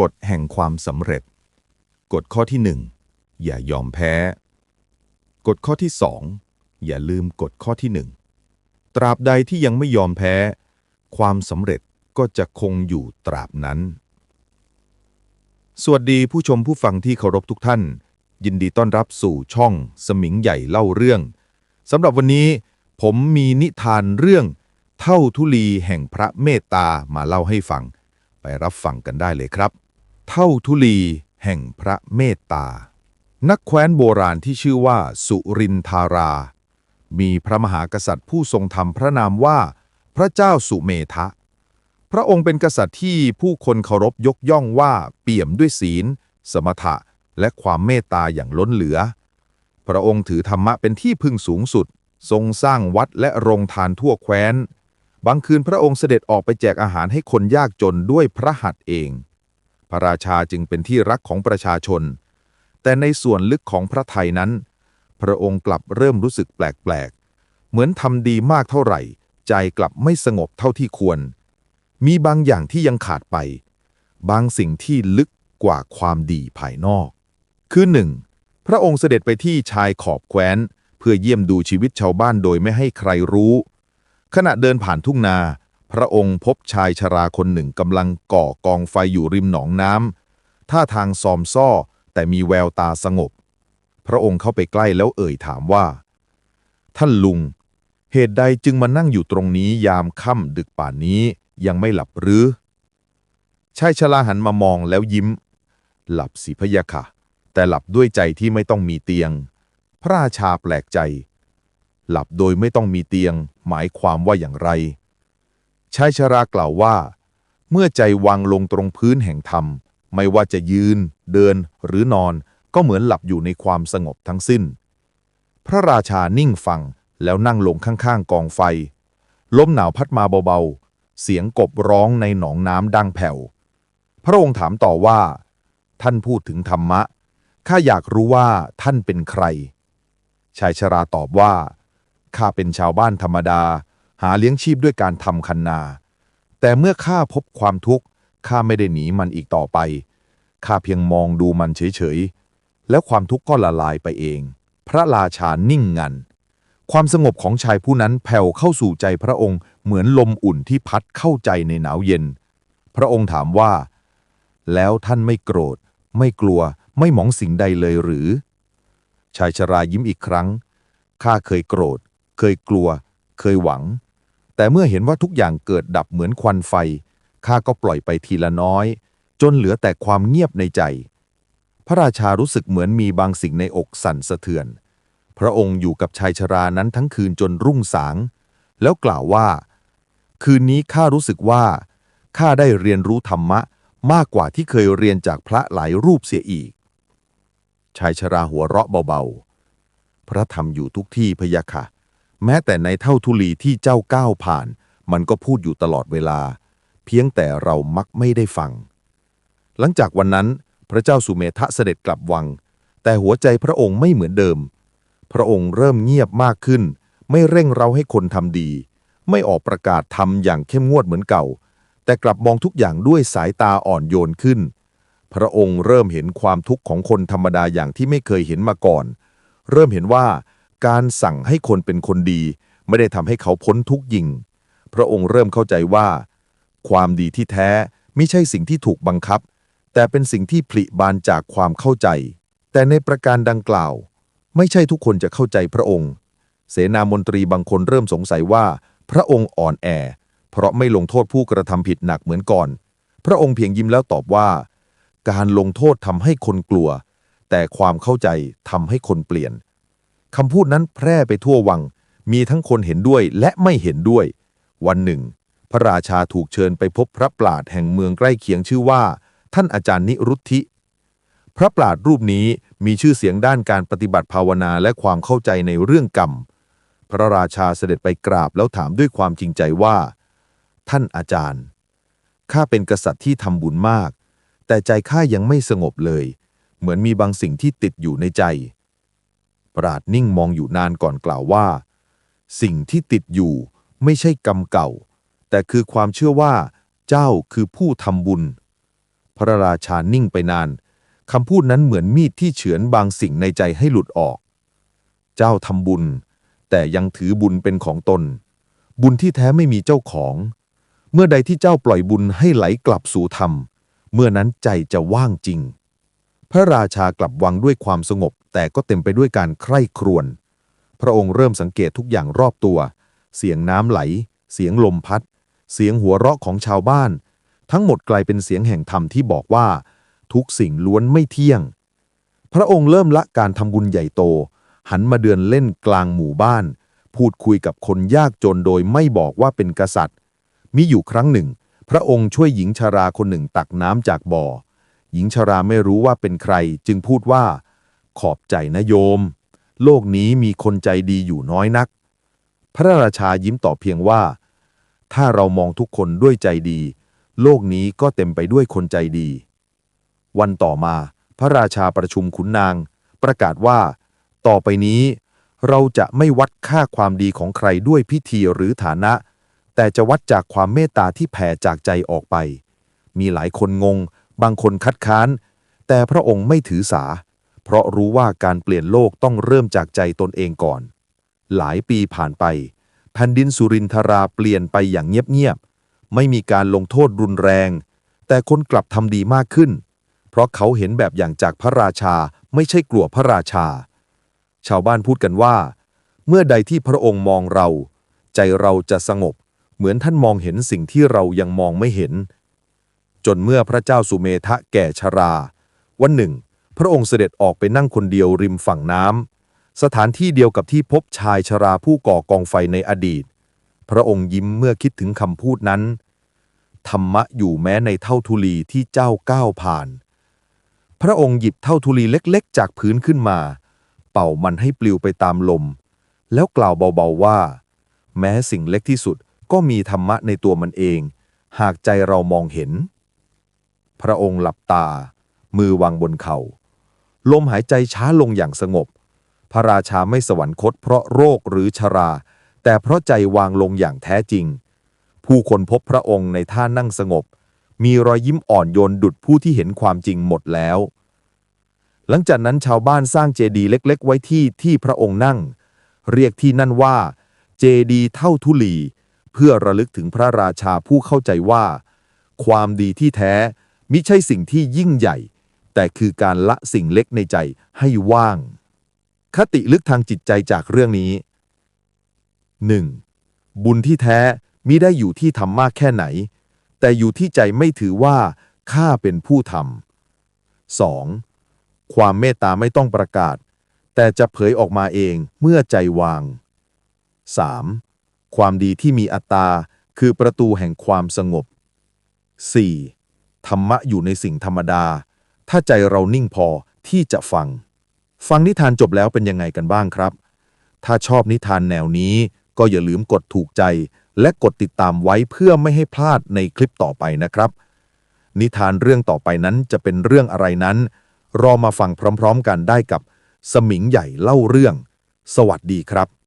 กฎแห่งความสำเร็จ กฎข้อที่หนึ่งอย่ายอมแพ้ กฎข้อที่สองอย่าลืมกฎข้อที่หนึ่งตราบใดที่ยังไม่ยอมแพ้ ความสำเร็จก็จะคงอยู่ตราบนั้น สวัสดีผู้ชมผู้ฟังที่เคารพทุกท่าน ยินดีต้อนรับสู่ช่องสมิงใหญ่เล่าเรื่องสำหรับวันนี้ผมมีนิทานเรื่องเท่าทุลีแห่งพระเมตตามาเล่าให้ฟัง ไปรับฟังกันได้เลยครับ เท่าทุลีแห่งพระเมตตา นักแคว้นโบราณที่ชื่อว่าสุรินทารา มีพระมหากษัตริย์ผู้ทรงธรรมพระนามว่าพระเจ้าสุเมธะพระองค์เป็นกษัตริย์ที่ผู้คนเคารพยกย่องว่าเปี่ยมด้วยศีล สมถะ และความเมตตาอย่างล้นเหลือ พระองค์ถือธรรมะเป็นที่พึ่งสูงสุด ทรงสร้างวัดและโรงทานทั่วแคว้น บางคืนพระองค์เสด็จออกไปแจกอาหารให้คนยากจนด้วยพระหัตถ์เอง พระราชาจึงเป็นที่รักของประชาชน แต่ในส่วนลึกของพระไทยนั้น พระองค์กลับเริ่มรู้สึกแปลกๆ เหมือนทำดีมากเท่าไหร่ ใจกลับไม่สงบเท่าที่ควร มีบางอย่างที่ยังขาดไป บางสิ่งที่ลึกกว่าความดีภายนอก คือหนึ่งพระองค์เสด็จไปที่ชายขอบแคว้น เพื่อเยี่ยมดูชีวิตชาวบ้านโดยไม่ให้ใครรู้ ขณะเดินผ่านทุ่งนา พระองค์พบชายชราคนหนึ่งกำลังก่อกองไฟอยู่ริมหนองน้ำท่าทางซอมซ่อแต่มีแววตาสงบ พระองค์เข้าไปใกล้แล้วเอ่ยถามว่า ท่านลุง เหตุใดจึงมานั่งอยู่ตรงนี้ยามค่ำดึกป่านนี้ยังไม่หลับหรือชายชราหันมามองแล้วยิ้ม หลับสิพยะค่ะ แต่หลับด้วยใจที่ไม่ต้องมีเตียง พระราชาแปลกใจ หลับโดยไม่ต้องมีเตียง หมายความว่าอย่างไร ชายชรากล่าวว่า เมื่อใจวางลงตรงพื้นแห่งธรรม ไม่ว่าจะยืน เดินหรือนอน ก็เหมือนหลับอยู่ในความสงบทั้งสิ้น พระราชานิ่งฟังแล้วนั่งลงข้างๆ กองไฟ ลมหนาวพัดมาเบาๆ เสียงกบร้องในหนองน้ำดังแผ่ว พระองค์ถามต่อว่า ท่านพูดถึงธรรมะ ข้าอยากรู้ว่าท่านเป็นใคร ชายชราตอบว่า ข้าเป็นชาวบ้านธรรมดา หาเลี้ยงชีพด้วยการทำคันนา แต่เมื่อข้าพบความทุกข์ข้าไม่ได้หนีมันอีกต่อไปข้าเพียงมองดูมันเฉยๆ แล้วความทุกข์ก็ละลายไปเอง พระราชานิ่งงัน ความสงบของชายผู้นั้นแผ่วเข้าสู่ใจพระองค์เหมือนลมอุ่นที่พัดเข้าใจในหนาวเย็น พระองค์ถามว่า แล้วท่านไม่โกรธ ไม่กลัว ไม่หมองสิ่งใดเลยหรือ ชายชรายิ้มอีกครั้ง ข้าเคยโกรธ เคยกลัว เคยหวัง แต่เมื่อเห็นว่าทุกอย่างเกิดดับเหมือนควันไฟ ข้าก็ปล่อยไปทีละน้อย จนเหลือแต่ความเงียบในใจ พระราชารู้สึกเหมือนมีบางสิ่งในอกสั่นสะเทือน พระองค์อยู่กับชายชรานั้นทั้งคืนจนรุ่งสาง แล้วกล่าวว่า คืนนี้ข้ารู้สึกว่า ข้าได้เรียนรู้ธรรมะมากกว่าที่เคยเรียนจากพระหลายรูปเสียอีก ชายชราหัวเราะเบาๆ พระธรรมอยู่ทุกที่พะยะค่ะ แม้แต่ในเท่าทุลีที่เจ้าก้าวผ่าน มันก็พูดอยู่ตลอดเวลา เพียงแต่เรามักไม่ได้ฟัง หลังจากวันนั้น พระเจ้าสุเมธะเสด็จกลับวัง แต่หัวใจพระองค์ไม่เหมือนเดิม พระองค์เริ่มเงียบมากขึ้น ไม่เร่งเราให้คนทำดี ไม่ออกประกาศทำอย่างเข้มงวดเหมือนเก่า แต่กลับมองทุกอย่างด้วยสายตาอ่อนโยนขึ้น พระองค์เริ่มเห็นความทุกข์ของคนธรรมดาอย่างที่ไม่เคยเห็นมาก่อน เริ่มเห็นว่า การสั่งให้คนเป็นคนดี ไม่ได้ทำให้เขาพ้นทุกข์ยิ่ง พระองค์เริ่มเข้าใจว่า ความดีที่แท้ไม่ใช่สิ่งที่ถูกบังคับ แต่เป็นสิ่งที่ผลิบานจากความเข้าใจ แต่ในประการดังกล่าว ไม่ใช่ทุกคนจะเข้าใจพระองค์ เสนามนตรีบางคนเริ่มสงสัยว่า พระองค์อ่อนแอ เพราะไม่ลงโทษผู้กระทำผิดหนักเหมือนก่อน พระองค์เพียงยิ้มแล้วตอบว่า การลงโทษทำให้คนกลัว แต่ความเข้าใจทำให้คนเปลี่ยน คำพูดนั้นแพร่ไปทั่ววัง มีทั้งคนเห็นด้วยและไม่เห็นด้วย วันหนึ่ง พระราชาถูกเชิญไปพบพระปราดแห่งเมืองใกล้เคียงชื่อว่า ท่านอาจารย์นิรุทธิ พระปราดรูปนี้มีชื่อเสียงด้านการปฏิบัติภาวนาและความเข้าใจในเรื่องกรรม พระราชาเสด็จไปกราบแล้วถามด้วยความจริงใจว่า ท่านอาจารย์ ข้าเป็นกษัตริย์ที่ทำบุญมาก แต่ใจข้ายังไม่สงบเลย เหมือนมีบางสิ่งที่ติดอยู่ในใจ ปราดนิ่งมองอยู่นานก่อนกล่าวว่า สิ่งที่ติดอยู่ไม่ใช่กรรมเก่า แต่คือความเชื่อว่า เจ้าคือผู้ทำบุญพพระราชานิ่งไปนานคำพูดนั้นเหมือนมีดที่เฉือนบางสิ่งในใจให้หลุดออก เจ้าทำบุญ แต่ยังถือบุญเป็นของตน บุญที่แท้ไม่มีเจ้าของ เมื่อใดที่เจ้าปล่อยบุญให้ไหลกลับสู่ธรรม เมื่อนั้นใจจะว่างจริง พระราชากลับวังด้วยความสงบ แต่ก็เต็มไปด้วยการใคร่ครวญพระองค์เริ่มสังเกตทุกอย่างรอบตัว เสียงน้ำไหล เสียงลมพัด เสียงหัวเราะของชาวบ้าน ทั้งหมดกลายเป็นเสียงแห่งธรรมที่บอกว่า ทุกสิ่งล้วนไม่เที่ยง พระองค์เริ่มละการทำบุญใหญ่โต หันมาเดินเล่นกลางหมู่บ้าน พูดคุยกับคนยากจนโดยไม่บอกว่าเป็นกษัตริย์ มีอยู่ครั้งหนึ่ง พระองค์ช่วยหญิงชาราคนหนึ่งตักน้ำจากบ่อ หญิงชราไม่รู้ว่าเป็นใคร จึงพูดว่า ขอบใจนะโยม โลกนี้มีคนใจดีอยู่น้อยนัก พระราชายิ้มตอบเพียงว่า ถ้าเรามองทุกคนด้วยใจดี โลกนี้ก็เต็มไปด้วยคนใจดี วันต่อมา พระราชาประชุมขุนนาง ประกาศว่า ต่อไปนี้ เราจะไม่วัดค่าความดีของใครด้วยพิธีหรือฐานะ แต่จะวัดจากความเมตตาที่แผ่จากใจออกไป มีหลายคนงง บางคนคัดค้าน แต่พระองค์ไม่ถือสา เพราะรู้ว่าการเปลี่ยนโลกต้องเริ่มจากใจตนเองก่อน หลายปีผ่านไป แผ่นดินสุรินทราเปลี่ยนไปอย่างเงียบๆ ไม่มีการลงโทษรุนแรง แต่คนกลับทำดีมากขึ้น เพราะเขาเห็นแบบอย่างจากพระราชาไม่ใช่กลัวพระราชา ชาวบ้านพูดกันว่า เมื่อใดที่พระองค์มองเรา ใจเราจะสงบ เหมือนท่านมองเห็นสิ่งที่เรายังมองไม่เห็น จนเมื่อพระเจ้าสุเมทะแก่ชรา วันหนึ่ง พระองค์เสด็จออกไปนั่งคนเดียวริมฝั่งน้ำสถานที่เดียวกับที่พบชายชราผู้ก่อกองไฟในอดีต พระองค์ยิ้มเมื่อคิดถึงคำพูดนั้น ธรรมะอยู่แม้ในเท่าทุลีที่เจ้าก้าวผ่าน พระองค์หยิบเท่าทุลีเล็กๆ จากพื้นขึ้นมา เป่ามันให้ปลิวไปตามลม แล้วกล่าวเบาๆว่า แม้สิ่งเล็กที่สุดก็มีธรรมะในตัวมันเอง หากใจเรามองเห็น พระองค์หลับตา มือวางบนเขา่า ลมหายใจช้าลงอย่างสงบ พระราชาไม่สวรรคตเพราะโรคหรือชรา แต่เพราะใจวางลงอย่างแท้จริง ผู้คนพบพระองค์ในท่านั่งสงบ มีรอยยิ้มอ่อนโยนดุดผู้ที่เห็นความจริงหมดแล้ว หลังจากนั้นชาวบ้านสร้างเจดีย์เล็ก ๆ ไว้ที่ที่พระองค์นั่ง เรียกที่นั่นว่า เจดีย์เท่าทุลี เพื่อระลึกถึงพระราชาผู้เข้าใจว่า ความดีที่แท้ มิใช่สิ่งที่ยิ่งใหญ่ แต่คือการละสิ่งเล็กในใจให้ว่าง คติลึกทางจิตใจจากเรื่องนี้ 1. บุญที่แท้มิได้อยู่ที่ทำมากแค่ไหน แต่อยู่ที่ใจไม่ถือว่าข้าเป็นผู้ทำ 2. ความเมตตาไม่ต้องประกาศ แต่จะเผยออกมาเองเมื่อใจวาง 3. ความดีที่มีอัตตาคือประตูแห่งความสงบ 4. ธรรมะอยู่ในสิ่งธรรมดา ถ้าใจเรานิ่งพอที่จะฟัง ฟังนิทานจบแล้วเป็นยังไงกันบ้างครับ ถ้าชอบนิทานแนวนี้ก็อย่าลืมกดถูกใจ และกดติดตามไว้เพื่อไม่ให้พลาดในคลิปต่อไปนะครับ นิทานเรื่องต่อไปนั้นจะเป็นเรื่องอะไรนั้น รอมาฟังพร้อม ๆ กันได้กับ สมิงใหญ่เล่าเรื่อง สวัสดีครับ